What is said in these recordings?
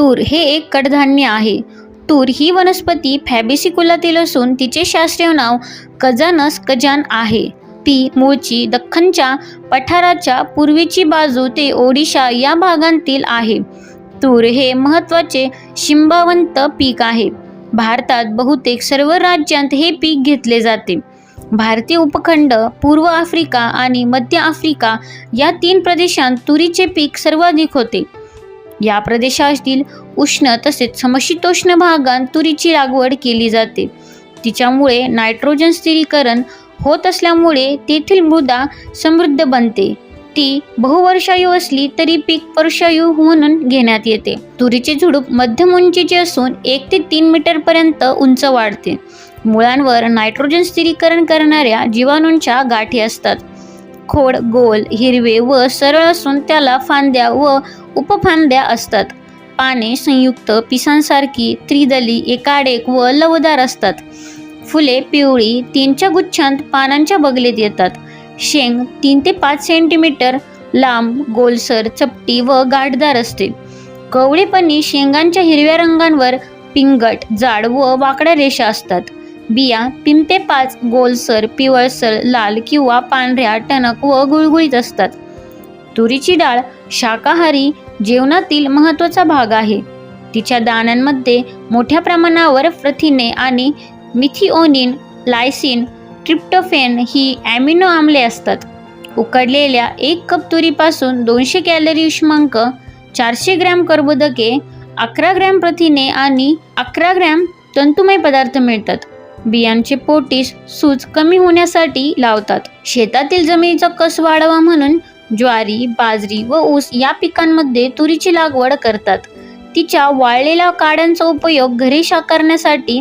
तूर हे एक कडधान्य आहे. तूर ही वनस्पती फॅबेसी कुलातील असून तिचे शास्त्रीय नाव कजानस कजान आहे. ती मूळची दख्खनच्या पठाराच्या पूर्वेची बाजू ते ओडिशा या भागांतील आहे. तूर हे महत्त्वाचे शिंबावंत पीक आहे. भारतात बहुतेक सर्व राज्यांत हे पीक घेतले जाते. भारतीय उपखंड पूर्व आफ्रिका आणि मध्य आफ्रिका या तीन प्रदेशांत तुरीचे पीक सर्वाधिक होते. या प्रदेशातील उष्ण तसेच समशीतोष्ण भागात तुरीची लागवड केली जाते. तिच्यामुळे नायट्रोजन स्थिरीकरण होत असल्यामुळे तेथील मृदा समृद्ध बनते. ती बहुवर्षायू असली तरी पीक वर्षायू म्हणून घेण्यात येते. तुरीचे झुडूप मध्यम उंचीचे असून एक ते तीन मीटरपर्यंत उंच वाढते. मुळांवर नायट्रोजन स्थिरीकरण करणाऱ्या जीवाणूंच्या गाठी असतात. खोड गोल हिरवे व सरळ असून त्याला फांद्या व उपफांद्या असतात. पाने संयुक्त पिसांसारखी त्रिदली एकाडेक व लवदार असतात. फुले पिवळी तीनच्या गुच्छांत पानांच्या बगलेत येतात. शेंग तीन ते पाच सेंटीमीटर लांब गोलसर चपटी व गाठदार असते. कवळेपणी शेंगांच्या हिरव्या रंगांवर पिंगट जाड व वाकड्या रेषा असतात. बिया तीन ते पाच गोलसर पिवळसर लाल किंवा पांढऱ्या टणक व गुळगुळीत असतात. तुरीची डाळ शाकाहारी जेवणातील महत्त्वाचा भाग आहे. तिच्या दाण्यांमध्ये मोठ्या प्रमाणावर प्रथिने आणि मिथिओनिन लायसिन ट्रिप्टोफेन ही ॲमिनो आम्ले असतात. उकडलेल्या एक कप तुरीपासून दोनशे कॅलरी उष्मांक चारशे ग्रॅम कर्बोदके अकरा ग्रॅम प्रथिने आणि अकरा ग्रॅम तंतुमय पदार्थ मिळतात. बियांचे पोटीस सूज कमी होण्यासाठी लावतात. शेतातील जमिनीचा कस वाढावा म्हणून ज्वारी बाजरी व ऊस या पिकांमध्ये तुरीची लागवड करतात. तिच्या वाळलेल्या काड्यांचा उपयोग घरी साकारण्यासाठी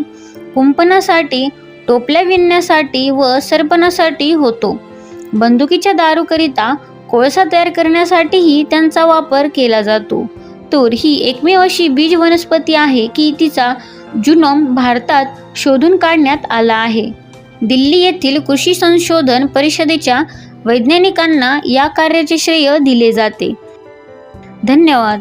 कुंपणासाठी टोपल्या विणण्यासाठी व सरपणासाठी होतो. बंदुकीच्या दारूकरिता कोळसा तयार करण्यासाठीही त्यांचा वापर केला जातो. तूर ही एकमेव अशी बीज वनस्पती आहे की तिचा जुनोम भारतात शोधून काढण्यात आला आहे. दिल्ली येथील कृषी संशोधन परिषदेच्या वैज्ञानिकांना या कार्याचे श्रेय दिले जाते. धन्यवाद.